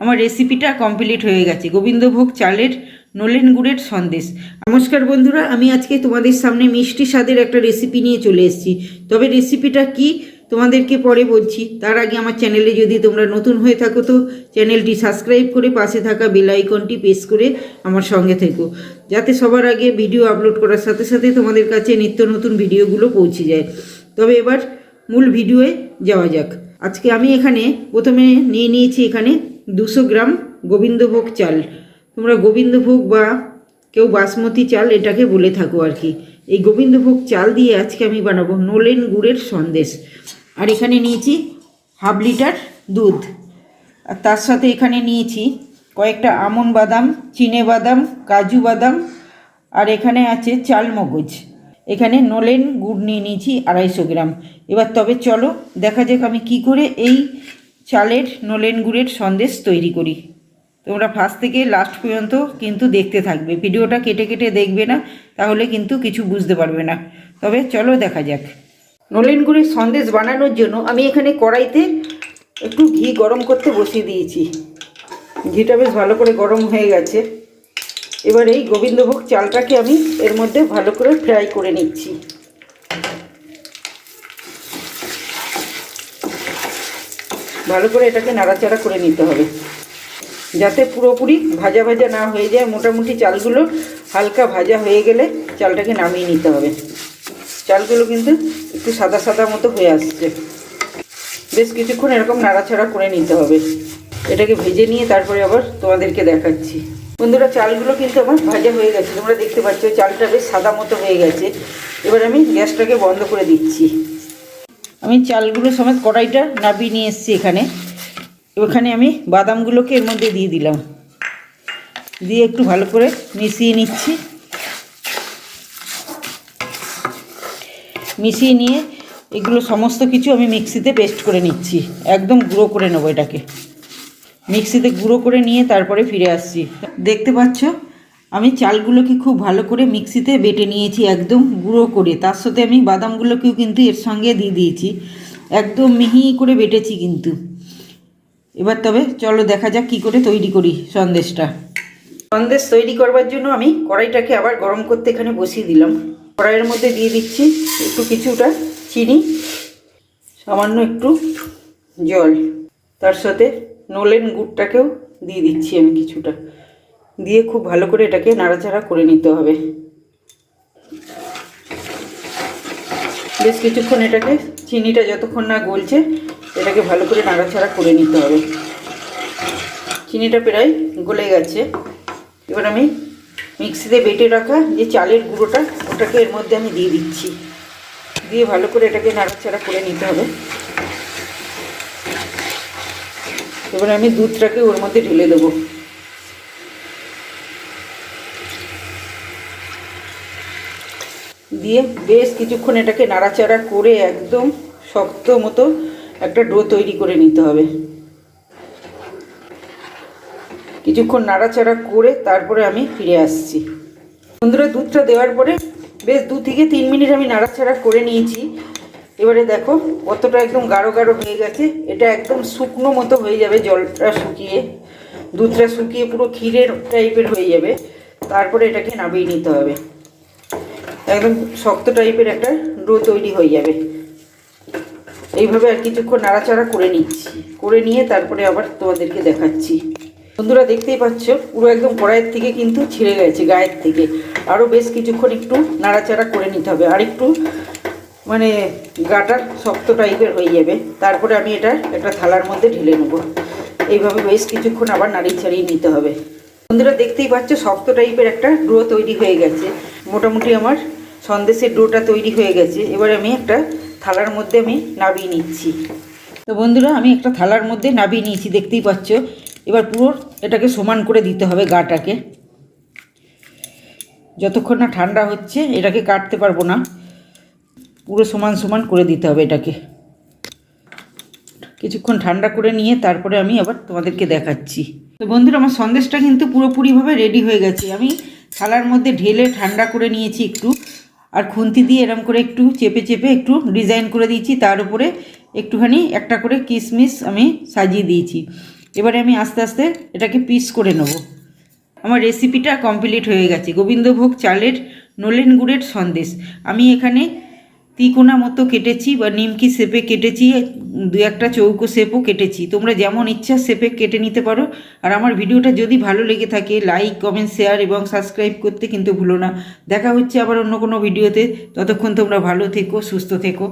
আমার রেসিপিটা কমপ্লিট হয়ে গেছে। গোবিন্দভোগ চালের নলেন গুড়ের সন্দেশ। নমস্কার বন্ধুরা, আমি আজকে তোমাদের সামনে মিষ্টি স্বাদের একটা রেসিপি নিয়ে চলে এসেছি। তবে রেসিপিটা কি তোমাদেরকে পরে বলছি। তার আগে আমার চ্যানেলে যদি তোমরা নতুন হয়ে থাকো তো চ্যানেলটি সাবস্ক্রাইব করে পাশে থাকা বেল আইকনটি প্রেস করে আমার সঙ্গে থেকো। যাতে সবার আগে ভিডিও আপলোড করার সাথে সাথে তোমাদের কাছে নিত্য নতুন ভিডিওগুলো পৌঁছে যায়। তবে এবার মূল ভিডিওয়ে যাওয়া যাক। আজকে আমি এখানে প্রথমে নিয়ে নিয়েছি এখানে দুশো গ্রাম গোবিন্দভোগ চাল। তোমরা গোবিন্দভোগ বা কেউ বাসমতি চাল এটাকে বলে থাকো আর কি। এই গোবিন্দভোগ চাল দিয়ে আজকে আমি বানাবো নলেন গুড়ের সন্দেশ। আর এখানে নিয়েছি হাফ লিটার দুধ। আর তার সাথে এখানে নিয়েছি কয়েকটা আমন বাদাম, চিনে বাদাম, কাজু বাদাম, আর এখানে আছে চাল মগজ। এখানে নলেন গুড় নিয়ে নিয়েছি আড়াইশো গ্রাম। এবার তবে চলো দেখা যাক আমি কি করে এই চালের নলেন গুড়ের সন্দেশ তৈরি করি। তোমরা ফার্স্ট থেকে লাস্ট পর্যন্ত কিন্তু দেখতে থাকবে। ভিডিওটা কেটে কেটে দেখবে না, তাহলে কিন্তু কিছু বুঝতে পারবে না। তবে চলো দেখা যাক। নলেন গুড়ের সন্দেশ বানানোর জন্য আমি এখানে কড়াইতে একটু ঘি গরম করতে বসিয়ে দিয়েছি। ঘিটা বেশ ভালো করে গরম হয়ে গেছে। এবার এই গোবিন্দভোগ চালটাকে আমি এর মধ্যে ভালো করে ফ্রাই করে নিচ্ছি। ভালো করে এটাকে নাড়াচাড়া করে নিতে হবে। যাতে পুরোপুরি ভাজা ভাজা না হয়ে যায়, মোটামুটি চালগুলো হালকা ভাজা হয়ে গেলে চালটাকে নামিয়ে নিতে হবে। চালগুলো কিন্তু একটু সাদা সাদা মতো হয়ে আসছে। বেশ কিছুক্ষণ এরকম নাড়াচাড়া করে নিতে হবে। এটাকে ভেজে নিয়ে তারপরে আবার তোমাদেরকে দেখাচ্ছি। বন্ধুরা, চালগুলো কিন্তু আমার ভাজা হয়ে গেছে। তোমরা দেখতে পাচ্ছ, চালটা বেশ সাদা মতো হয়ে গেছে। এবার আমি গ্যাসটাকে বন্ধ করে দিচ্ছি। আমি চালগুলো সমেত কড়াইটা নাবিয়ে নিয়ে এসেছি এখানে। ওখানে আমি বাদামগুলোকে এর মধ্যে দিয়ে দিলাম। দিয়ে একটু ভালো করে মিশিয়ে নিচ্ছি। মিশিয়ে নিয়ে এগুলো সমস্ত কিছু আমি মিক্সিতে পেস্ট করে নিচ্ছি। একদম গুঁড়ো করে নেব এটাকে। মিক্সিতে গুঁড়ো করে নিয়ে তারপরে ফিরে আসছি। দেখতে পাচ্ছ? আমি চালগুলোকে খুব ভালো করে মিক্সিতে বেটে নিয়েছি একদম গুঁড়ো করে। তার সাথে আমি বাদামগুলোকেও কিন্তু এর সঙ্গে দিয়ে দিয়েছি। একদম মিহি করে বেটেছি কিন্তু। এবার তবে চলো দেখা যাক কী করে তৈরি করি সন্দেশটা। সন্দেশ তৈরি করবার জন্য আমি কড়াইটাকে আবার গরম করতে এখানে বসিয়ে দিলাম। কড়াইয়ের মধ্যে দিয়ে দিচ্ছি একটু কিছুটা চিনি, সামান্য একটু জল। তার সাথে নলেন গুড়টাকেও দিয়ে দিচ্ছি আমি কিছুটা। দিয়ে খুব ভালো করে এটাকে নাড়াচাড়া করে নিতে হবে। বেশ কিছুক্ষণ এটাকে, চিনিটা যতক্ষণ না গলছে, এটাকে ভালো করে নাড়াচাড়া করে নিতে হবে। চিনিটা প্রায় গলে গেছে। এবার আমি মিক্সিতে বেটে রাখা যে চালের গুঁড়োটা, ওটাকে এর মধ্যে আমি দিয়ে দিচ্ছি। দিয়ে ভালো করে এটাকে নাড়াচাড়া করে নিতে হবে। এবার আমি দুধটাকে ওর মধ্যে ঢেলে দেবো। দিয়ে বেশ কিছুক্ষণ এটাকে নাড়াচাড়া করে একদম শক্ত মতো একটা ডো তৈরি করে নিতে হবে। কিছুক্ষণ নাড়াচাড়া করে তারপরে আমি ফিরে আসছি। বন্ধুরা, দুধটা দেওয়ার পরে বেশ দু থেকে তিন মিনিট আমি নাড়াচাড়া করে নিয়েছি। এবারে দেখো কতটা একদম গাঢ় গাঢ় হয়ে গেছে। এটা একদম শুকনো মতো হয়ে যাবে জলটা শুকিয়ে। দুধটা শুকিয়ে পুরো ক্ষীরের টাইপের হয়ে যাবে। তারপরে এটাকে নামিয়ে নিতে হবে। একদম শক্ত টাইপের একটা ডো তৈরি হয়ে যাবে। এইভাবে আর কিছুক্ষণ নাড়াচাড়া করে নিচ্ছি। করে নিয়ে তারপরে আবার তোমাদেরকে দেখাচ্ছি। বন্ধুরা দেখতেই পাচ্ছ, পুরো একদম কড়াইয়ের থেকে কিন্তু ছিঁড়ে গেছে গায়ের থেকে। আরও বেশ কিছুক্ষণ একটু নাড়াচাড়া করে নিতে হবে। আর একটু মানে গাটা শক্ত টাইপের হয়ে যাবে। তারপরে আমি এটা একটা থালার মধ্যে ঢেলে নেব। এইভাবে বেশ কিছুক্ষণ আবার নাড়িয়ে ছাড়িয়ে নিতে হবে। বন্ধুরা দেখতেই পাচ্ছ, শক্ত টাইপের একটা ডো তৈরি হয়ে গেছে। মোটামুটি আমার সন্দেশের ডোটা তৈরি হয়ে গেছে। এবার আমি একটা থালার মধ্যে আমি নাবিয়ে নিচ্ছি। তো বন্ধুরা, আমি একটা থালার মধ্যে নাবিয়ে নিয়েছি, দেখতেই পাচ্ছ। এবার পুরো এটাকে সমান করে দিতে হবে গাটাকে। যতক্ষণ না ঠান্ডা হচ্ছে, এটাকে কাটতে পারব না। পুরো সমান সমান করে দিতে হবে এটাকে। কিছুক্ষণ ঠান্ডা করে নিয়ে তারপরে আমি আবার তোমাদেরকে দেখাচ্ছি। তো বন্ধুরা, আমার সন্দেশটা কিন্তু পুরোপুরিভাবে রেডি হয়ে গেছে। আমি থালার মধ্যে ঢেলে ঠান্ডা করে নিয়েছি একটু। আর খুন্তি দিয়ে এরম করে একটু চেপে চেপে একটু ডিজাইন করে দিয়েছি। তার উপরে একটুখানি একটা করে কিশমিশ আমি সাজিয়ে দিয়েছি। এবারে আমি আস্তে আস্তে এটাকে পিস করে নেব। আমার রেসিপিটা কমপ্লিট হয়ে গেছে। গোবিন্দভোগ চালের নলেন গুড়ের সন্দেশ। আমি এখানে তিকোনা মতো কেটেছি বা নিমকি শেপে কেটেছি, দু একটা চৌকো শেপও কেটেছি। তোমরা যেমন ইচ্ছা শেপে কেটে নিতে পারো। আর আমার ভিডিওটা যদি ভালো লেগে থাকে লাইক কমেন্ট শেয়ার এবং সাবস্ক্রাইব করতে কিন্তু ভুলো না। দেখা হচ্ছে আবার অন্য কোনো ভিডিওতে। ততক্ষণ তোমরা ভালো থেকো, সুস্থ থেকো।